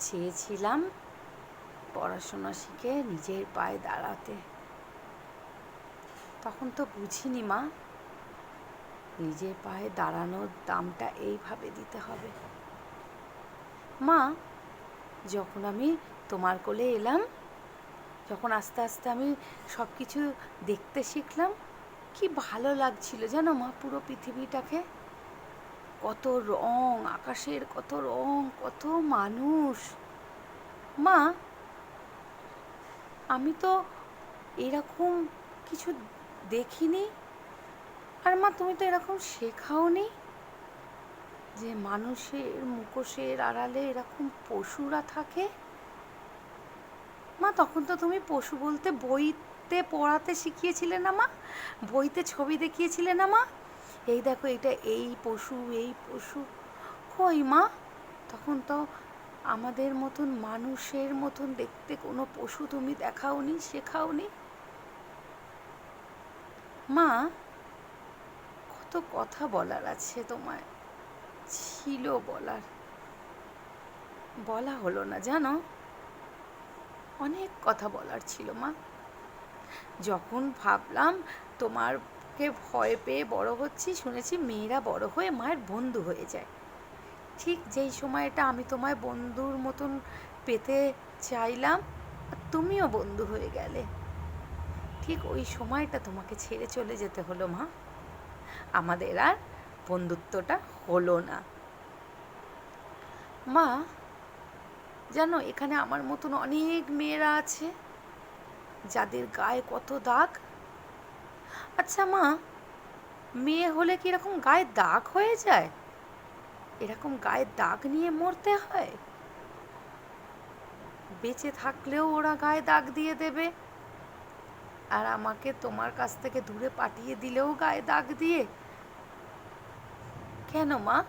চেয়েছিলাম পড়াশোনা শিখে নিজের পায়ে দাঁড়াতে। তখন তো বুঝিনি মা, নিজের পায়ে দাঁড়ানোর দামটা এইভাবে দিতে হবে। মা, যখন আমি তোমার কোলে এলাম, যখন আস্তে আস্তে আমি সব কিছু দেখতে শিখলাম, কি ভালো লাগছিল জানো মা পুরো পৃথিবীটাকে। কত রং, আকাশের কত রং, কত মানুষ। মা, আমি তো এরকম কিছু দেখিনি। আর মা, তুমি তো এরকম শেখাওনি যে মানুষের মুখোশের আড়ালে এরকম পশুরা থাকে? মা, তখন তো তুমি পশু বলতে বইতে পড়াতে শিখিয়েছিলে না মা? বইতে ছবি দেখিয়েছিলে না মা? এই দেখো, এটা এই পশু এই পশু। কই মা? তখন তো আমাদের মতন মানুষের মতন দেখতে কোনো পশু তুমি দেখাওনি, শেখাওনি? মা, কত কথা বলার আছে তোমায়। ছিল বলার। বলা হলো না, জানো? অনেক কথা বলার ছিল মা। যখন ভাবলাম তোমারকে ভয় পেয়ে বড় হচ্ছি, শুনেছি মেয়েরা বড় হয়ে মায়ের বন্ধু হয়ে যায়। ঠিক যেই সময়টা আমি তোমায় বন্ধুর মতন পেতে চাইলাম তুমিও বন্ধু হয়ে গেলে। ঠিক ওই সময়টা তোমাকে ছেড়ে চলে যেতে হলো, মা। আমাদের আর বন্ধুত্বটা হলো না। মা, জানো, এখানে আমার মতন অনেক মেয়েরা আছে, যাদের গায়ে কত দাগ আচ্ছা মা, মেয়ে হলে কি এরকম গায়ে দাগ হয়ে যায়? এরকম গায়ে দাগ নিয়ে মরতে হয়? বেঁচে থাকলেও ওরা গায়ে দাগ দিয়ে দেবে। আর আমাকে তোমার কাছ থেকে দূরে পাঠিয়ে দিলেও গায়ে দাগ দিয়ে। কেন মা?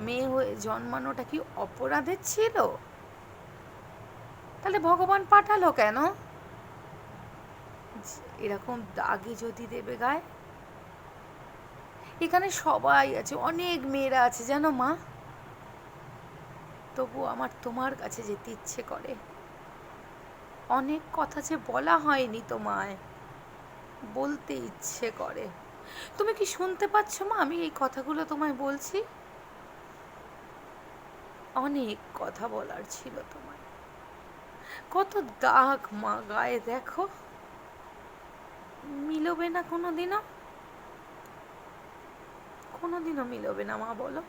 মেয়ে হয়ে জন্মানোটা কি অপরাধের ছিল? তাহলে ভগবান পাঠালো কেন? এরকম দাগে যদি দেবে গায়ে? এখানে সবাই আছে, অনেক মেয়েরা আছে, জানো মা? তবু আমার তোমার কাছে যেতে ইচ্ছে করে। অনেক কথা যে বলা হয়নি তোমায়, বলতে ইচ্ছে করে। তুমি কি শুনতে পাচ্ছ মা, আমি এই কথাগুলো তোমায় বলছি? অনেক কথা বলার ছিল তোমায়। কত দাগ মা গায়ে, দেখো। মিলবে না কোনোদিনও? কোনোদিনও মিলবে না মা বলো।